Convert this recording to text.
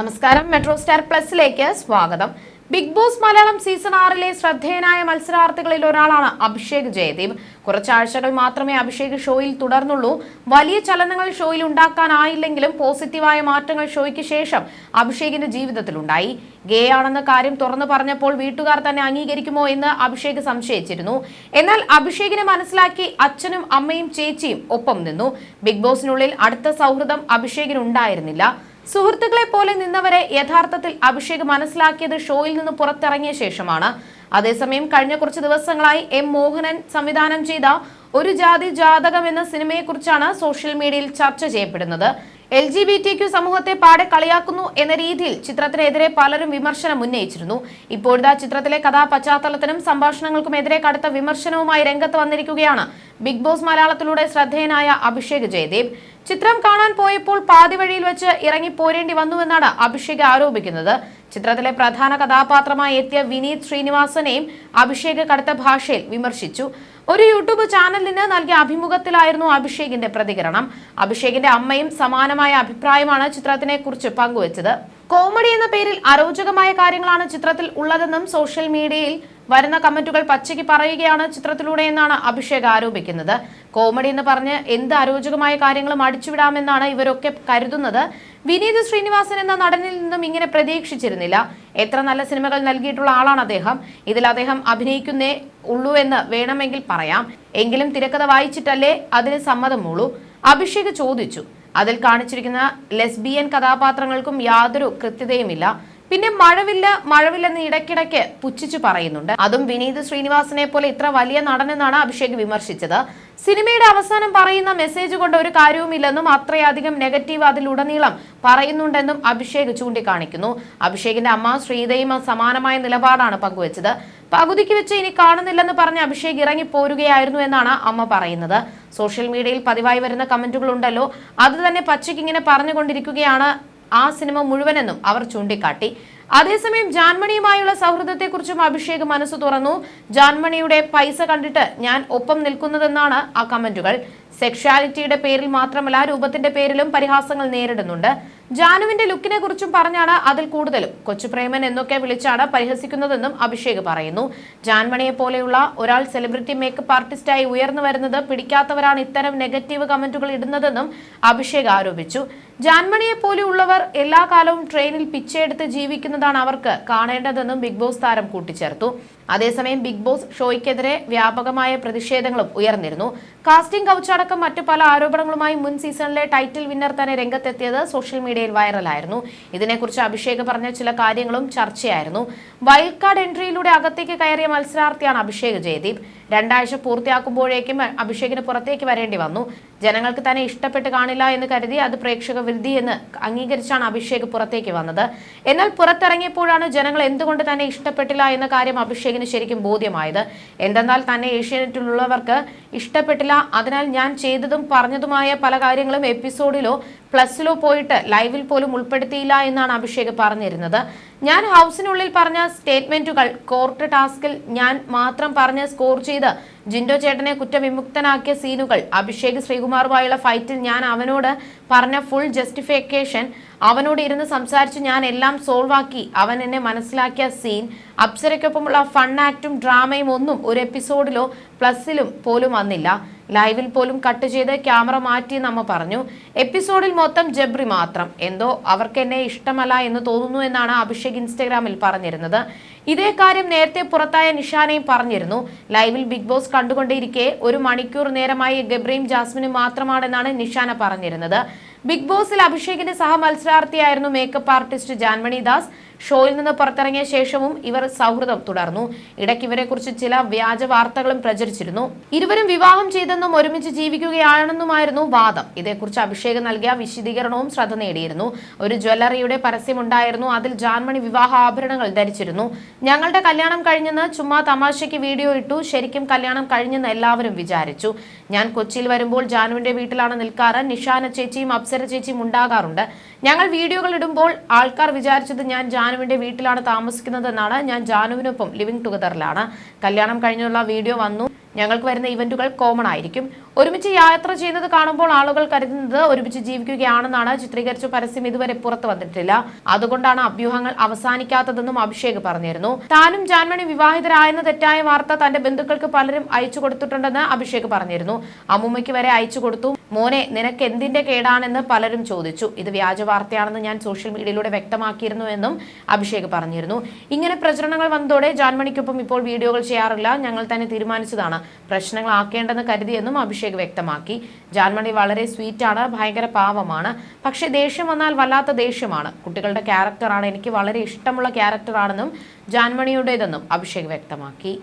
നമസ്കാരം. Metro star പ്ലസിലേക്ക് സ്വാഗതം. Big boss Malayalam season ആറിലെ ശ്രദ്ധേയനായ മത്സരാർത്ഥികളിൽ ഒരാളാണ് അഭിഷേക് ജയദേവ് കുറച്ചാഴ്ചകൾ മാത്രമേ അഭിഷേക് ഷോയിൽ തുടർന്നുള്ളൂ. വലിയ ചലനങ്ങൾ ഷോയിൽ ഉണ്ടാക്കാനായില്ലെങ്കിലും പോസിറ്റീവായ മാറ്റങ്ങൾ ഷോയ്ക്ക് ശേഷം അഭിഷേകിന്റെ ജീവിതത്തിലുണ്ടായി. ഗേ ആണെന്ന കാര്യം തുറന്നു പറഞ്ഞപ്പോൾ വീട്ടുകാർ തന്നെ അംഗീകരിക്കുമോ എന്ന് അഭിഷേക് സംശയിച്ചിരുന്നു. എന്നാൽ അഭിഷേകിനെ മനസ്സിലാക്കി അച്ഛനും അമ്മയും ചേച്ചിയും ഒപ്പം നിന്നു. ബിഗ് ബോസിനുള്ളിൽ അടുത്ത സൗഹൃദം അഭിഷേകിനുണ്ടായിരുന്നില്ല. സുഹൃത്തുക്കളെ പോലെ നിന്നവരെ യഥാർത്ഥത്തിൽ അഭിഷേക് മനസ്സിലാക്കിയത് ഷോയിൽ നിന്ന് പുറത്തിറങ്ങിയ ശേഷമാണ്. അതേസമയം കഴിഞ്ഞ കുറച്ച് ദിവസങ്ങളായി എം മോഹനൻ സംവിധാനം ചെയ്ത ഒരു ജാതി ജാതകം എന്ന സിനിമയെക്കുറിച്ചാണ് സോഷ്യൽ മീഡിയയിൽ ചർച്ച ചെയ്യപ്പെടുന്നത്. L G B T Q സമൂഹത്തെ പാടെ കളിയാക്കുന്നു എന്ന രീതിയിൽ ചിത്രത്തിനെതിരെ പലരും വിമർശനം ഉന്നയിച്ചിരുന്നു. ഇപ്പോഴത്തെ ചിത്രത്തിലെ കഥാ പശ്ചാത്തലത്തിനും സംഭാഷണങ്ങൾക്കുമെതിരെ കടുത്ത വിമർശനവുമായി രംഗത്ത് വന്നിരിക്കുകയാണ് ബിഗ് ബോസ് മലയാളത്തിലൂടെ ശ്രദ്ധേയനായ അഭിഷേക് ജയദേവ് ചിത്രം കാണാൻ പോയപ്പോൾ പാതി വഴിയിൽ വെച്ച് ഇറങ്ങി പോരേണ്ടി വന്നുവെന്നാണ് അഭിഷേക് ആരോപിക്കുന്നത്. ചിത്രത്തിലെ പ്രധാന കഥാപാത്രമായി എത്തിയ വിനീത് ശ്രീനിവാസനെയും അഭിഷേക് കടുത്ത ഭാഷയിൽ വിമർശിച്ചു. ഒരു യൂട്യൂബ് ചാനലിന് നൽകിയ അഭിമുഖത്തിലായിരുന്നു അഭിഷേകിന്റെ പ്രതികരണം. അഭിഷേകിന്റെ അമ്മയും സമാനമായ അഭിപ്രായമാണ് ചിത്രത്തിനെ കുറിച്ച് പങ്കുവച്ചത്. കോമഡി എന്ന പേരിൽ അരോചകമായ കാര്യങ്ങളാണ് ചിത്രത്തിൽ ഉള്ളതെന്നും സോഷ്യൽ മീഡിയയിൽ വരുന്ന കമന്റുകൾ പച്ചയ്ക്ക് പറയുകയാണ് ചിത്രത്തിലൂടെ എന്നാണ് അഭിഷേക് ആരോപിക്കുന്നത്. കോമഡി എന്ന് പറഞ്ഞ് എന്ത് അരോചകമായ കാര്യങ്ങളും അടിച്ചുവിടാമെന്നാണ് ഇവരൊക്കെ കരുതുന്നത്. വിനീത് ശ്രീനിവാസൻ എന്ന നടനിൽ നിന്നും ഇങ്ങനെ പ്രതീക്ഷിച്ചിരുന്നില്ല. എത്ര നല്ല സിനിമകൾ നൽകിയിട്ടുള്ള ആളാണ് അദ്ദേഹം. ഇതിൽ അദ്ദേഹം അഭിനയിക്കുന്നേ ഉള്ളൂ എന്ന് വേണമെങ്കിൽ പറയാം. എങ്കിലും തിരക്കഥ വായിച്ചിട്ടല്ലേ അതിന് സമ്മതമുള്ളൂ. അഭിഷേക് ചോദിച്ചു. അതിൽ കാണിച്ചിരിക്കുന്ന ലെസ്ബിയൻ കഥാപാത്രങ്ങൾക്കും യാതൊരു കൃത്യതയുമില്ല. പിന്നെ മഴവില്ല മഴവില്ലെന്ന് ഇടയ്ക്കിടയ്ക്ക് പുച്ഛിച്ചു പറയുന്നുണ്ട്. അതും വിനീത് ശ്രീനിവാസനെ പോലെ ഇത്ര വലിയ നടനെന്നാണ് അഭിഷേക് വിമർശിച്ചത്. സിനിമയുടെ അവസാനം പറയുന്ന മെസ്സേജ് കൊണ്ട് ഒരു കാര്യവുമില്ലെന്നും അത്രയധികം നെഗറ്റീവ് അതിലുടനീളം പറയുന്നുണ്ടെന്നും അഭിഷേക് ചൂണ്ടിക്കാണിക്കുന്നു. അഭിഷേകിന്റെ അമ്മ ശ്രീതയും സമാനമായ നിലപാടാണ് പങ്കുവച്ചത്. പകുതിക്ക് വെച്ച് ഇനി കാണുന്നില്ലെന്ന് പറഞ്ഞ് അഭിഷേക് ഇറങ്ങി പോരുകയായിരുന്നു എന്നാണ് അമ്മ പറയുന്നത്. സോഷ്യൽ മീഡിയയിൽ പതിവായി വരുന്ന കമന്റുകൾ ഉണ്ടല്ലോ. അത് തന്നെ പച്ചയ്ക്ക് ഇങ്ങനെ പറഞ്ഞുകൊണ്ടിരിക്കുകയാണ് ആ സിനിമ മുഴുവനെന്നും അവർ ചൂണ്ടിക്കാട്ടി. അതേസമയം ജാൻമണിയുമായുള്ള സൗഹൃദത്തെക്കുറിച്ചും അഭിഷേക് മനസ്സ് തുറന്നു. ജാൻമണിയുടെ പൈസ കണ്ടിട്ട് ഞാൻ ഒപ്പം നിൽക്കുന്നതെന്നാണ് ആ കമന്റുകൾ. സെക്ഷാലിറ്റിയുടെ പേരിൽ മാത്രമല്ല രൂപത്തിന്റെ പേരിലും പരിഹാസങ്ങൾ നേരിടുന്നുണ്ട്. ജാനുവിന്റെ ലുക്കിനെ കുറിച്ചും പറഞ്ഞാണ് അതിൽ കൂടുതലും. കൊച്ചുപ്രേമൻ എന്നൊക്കെ വിളിച്ചാണ് പരിഹസിക്കുന്നതെന്നും അഭിഷേക് പറയുന്നു. ജാൻമണിയെ പോലെയുള്ള ഒരാൾ സെലിബ്രിറ്റി മേക്കപ്പ് ആർട്ടിസ്റ്റായി ഉയർന്നു വരുന്നത് പിടിക്കാത്തവരാണ് ഇത്തരം നെഗറ്റീവ് കമന്റുകൾ ഇടുന്നതെന്നും അഭിഷേക് ആരോപിച്ചു. ജാൻമണിയെ പോലെയുള്ളവർ എല്ലാ കാലവും ട്രെയിനിൽ പിച്ചെടുത്ത് ജീവിക്കുന്നതാണ് അവർക്ക് കാണേണ്ടതെന്നും ബിഗ് ബോസ് താരം കൂട്ടിച്ചേർത്തു. അതേസമയം ബിഗ് ബോസ് ഷോയ്ക്കെതിരെ വ്യാപകമായ പ്രതിഷേധങ്ങളും ഉയർന്നിരുന്നു. കാസ്റ്റിംഗ് കൗച്ചടക്കം മറ്റു പല ആരോപണങ്ങളുമായി മുൻ സീസണിലെ ടൈറ്റിൽ വിന്നർ തന്നെ രംഗത്തെത്തിയത് സോഷ്യൽ മീഡിയയിൽ വൈറലായിരുന്നു. ഇതിനെക്കുറിച്ച് അഭിഷേക് പറഞ്ഞ ചില കാര്യങ്ങളും ചർച്ചയായിരുന്നു. വൈൽഡ് കാർഡ് എൻട്രിയിലൂടെ അകത്തേക്ക് കയറിയ മത്സരാർത്ഥിയാണ് അഭിഷേക് ജയദീപ്. രണ്ടാഴ്ച പൂർത്തിയാക്കുമ്പോഴേക്കും അഭിഷേകിന് പുറത്തേക്ക് വരേണ്ടി വന്നു. ജനങ്ങൾക്ക് തന്നെ ഇഷ്ടപ്പെട്ട് കാണില്ല എന്ന് കരുതി അത് പ്രേക്ഷക വൃദ്ധി എന്ന് അംഗീകരിച്ചാണ് അഭിഷേക് പുറത്തേക്ക് വന്നത്. എന്നാൽ പുറത്തിറങ്ങിയപ്പോഴാണ് ജനങ്ങൾ എന്തുകൊണ്ട് തന്നെ ഇഷ്ടപ്പെട്ടില്ല എന്ന കാര്യം അഭിഷേകിന് ശരിക്കും ബോധ്യമായത്. എന്തെന്നാൽ തന്നെ ഏഷ്യാനെറ്റിലുള്ളവർക്ക് ഇഷ്ടപ്പെട്ടില്ല. അതിനാൽ ഞാൻ ചെയ്തതും പറഞ്ഞതുമായ പല കാര്യങ്ങളും എപ്പിസോഡിലോ പ്ലസിലോ പോയിട്ട് ലൈവിൽ പോലും ഉൾപ്പെടുത്തിയില്ല എന്നാണ് അഭിഷേക് പറഞ്ഞിരുന്നത്. ഞാൻ ഹൗസിനുള്ളിൽ പറഞ്ഞ സ്റ്റേറ്റ്മെന്റുകൾ കോർട്ട് ടാസ്കിൽ ഞാൻ മാത്രം പറഞ്ഞ് സ്കോർ ചെയ്ത് ജിൻഡോ ചേട്ടനെ കുറ്റവിമുക്തനാക്കിയ സീനുകൾ അഭിഷേക് ശ്രീകുമാറുമായുള്ള ഫൈറ്റിൽ ഞാൻ അവനോട് പറഞ്ഞ ഫുൾ ജസ്റ്റിഫിക്കേഷൻ അവനോട് ഇരുന്ന് സംസാരിച്ച് ഞാൻ എല്ലാം സോൾവ് ആക്കി അവൻ എന്നെ മനസ്സിലാക്കിയ സീൻ അപ്സരയ്ക്കൊപ്പമുള്ള ഫൺ ആക്റ്റും ഡ്രാമയും ഒന്നും ഒരു എപ്പിസോഡിലോ പ്ലസിലും പോലും വന്നില്ല. ലൈവിൽ പോലും കട്ട് ചെയ്ത് ക്യാമറ മാറ്റി നമ്മ പറഞ്ഞു. എപ്പിസോഡിൽ മൊത്തം ജബ്രി മാത്രം. എന്തോ അവർക്ക് എന്നെ ഇഷ്ടമല്ല എന്ന് തോന്നുന്നു എന്നാണ് അഭിഷേക് ഇൻസ്റ്റഗ്രാമിൽ പറഞ്ഞിരുന്നത്. ഇതേ കാര്യം നേരത്തെ പുറത്തായ നിഷാനയും പറഞ്ഞിരുന്നു. ലൈവിൽ ബിഗ് ബോസ് കണ്ടുകൊണ്ടിരിക്കെ ഒരു മണിക്കൂർ നേരമായി ഗബ്രയും ജാസ്മിനും മാത്രമാണെന്നാണ് നിഷാന പറഞ്ഞിരുന്നത്. ബിഗ് ബോസിൽ അഭിഷേകിന്റെ സഹമത്സരാർത്ഥിയായിരുന്നു മേക്കപ്പ് ആർട്ടിസ്റ്റ് ജാൻമണി ദാസ്. ഷോയിൽ നിന്ന് പുറത്തിറങ്ങിയ ശേഷവും ഇവർ സൗഹൃദം തുടർന്നു. ഇടയ്ക്ക് ഇവരെ കുറിച്ച് ചില വ്യാജ വാർത്തകളും പ്രചരിച്ചിരുന്നു. ഇരുവരും വിവാഹം ചെയ്തെന്നും ഒരുമിച്ച് ജീവിക്കുകയാണെന്നുമായിരുന്നു വാദം. ഇതേക്കുറിച്ച് അഭിഷേക് നൽകിയ വിശദീകരണവും ശ്രദ്ധ നേടിയിരുന്നു. ഒരു ജ്വല്ലറിയുടെ പരസ്യമുണ്ടായിരുന്നു. അതിൽ ജാൻമണി വിവാഹ ആഭരണങ്ങൾ ധരിച്ചിരുന്നു. ഞങ്ങളുടെ കല്യാണം കഴിഞ്ഞെന്ന് ചുമ്മാ തമാശയ്ക്ക് വീഡിയോ ഇട്ടു. ശരിക്കും കല്യാണം കഴിഞ്ഞെന്ന് എല്ലാവരും വിചാരിച്ചു. ഞാൻ കൊച്ചിയിൽ വരുമ്പോൾ ജാനുവിന്റെ വീട്ടിലാണ് നിൽക്കാറ്. നിഷാന ചേച്ചിയും അപ്സര ചേച്ചിയും ഉണ്ടാകാറുണ്ട്. ഞങ്ങൾ വീഡിയോകൾ ഇടുമ്പോൾ ആൾക്കാർ വിചാരിച്ചത് ഞാൻ ജാനുവിന്റെ വീട്ടിലാണ് താമസിക്കുന്നതെന്നാണ് ഞാൻ ജാനുവിനൊപ്പം ലിവിംഗ് ടുഗദറിലാണ്. കല്യാണം കഴിഞ്ഞുള്ള വീഡിയോ വന്നു. ഞങ്ങൾക്ക് വരുന്ന ഇവന്റുകൾ കോമൺ ആയിരിക്കും. ഒരുമിച്ച് യാത്ര ചെയ്യുന്നത് കാണുമ്പോൾ ആളുകൾ കരുതുന്നത് ഒരുമിച്ച് ജീവിക്കുകയാണെന്നാണ്. ചിത്രീകരിച്ച പരസ്യം ഇതുവരെ പുറത്തു വന്നിട്ടില്ല. അതുകൊണ്ടാണ് അഭ്യൂഹങ്ങൾ അവസാനിക്കാത്തതെന്നും അഭിഷേക് പറഞ്ഞിരുന്നു. താനും ജാൻമണി വിവാഹിതരായെന്ന തെറ്റായ വാർത്ത തന്റെ ബന്ധുക്കൾക്ക് പലരും അയച്ചു കൊടുത്തിട്ടുണ്ടെന്ന് അഭിഷേക് പറഞ്ഞിരുന്നു. അമ്മൂമ്മയ്ക്ക് വരെ അയച്ചു കൊടുത്തു. മോനെ നിനക്ക് എന്തിന്റെ കേടാണെന്ന് പലരും ചോദിച്ചു. ഇത് വ്യാജ വാർത്തയാണെന്ന് ഞാൻ സോഷ്യൽ മീഡിയയിലൂടെ വ്യക്തമാക്കിയിരുന്നു എന്നും അഭിഷേക് പറഞ്ഞിരുന്നു. ഇങ്ങനെ പ്രചരണങ്ങൾ വന്നതോടെ ജാൻമണിക്കൊപ്പം ഇപ്പോൾ വീഡിയോകൾ ചെയ്യാറില്ല. ഞങ്ങൾ തന്നെ തീരുമാനിച്ചതാണ്. പ്രശ്നങ്ങൾ ആക്കേണ്ടെന്ന് കരുതിയെന്നും അഭിഷേക് വ്യക്തമാക്കി. ജാൻമണി വളരെ സ്വീറ്റാണ് ഭയങ്കര പാവമാണ്. പക്ഷെ ദേഷ്യം വന്നാൽ വല്ലാത്ത ദേഷ്യമാണ്. കുട്ടികളുടെ ക്യാരക്ടറാണ് എനിക്ക് വളരെ ഇഷ്ടമുള്ള ക്യാരക്ടറാണെന്നും ജാൻമണിയുടേതെന്നും അഭിഷേക് വ്യക്തമാക്കി.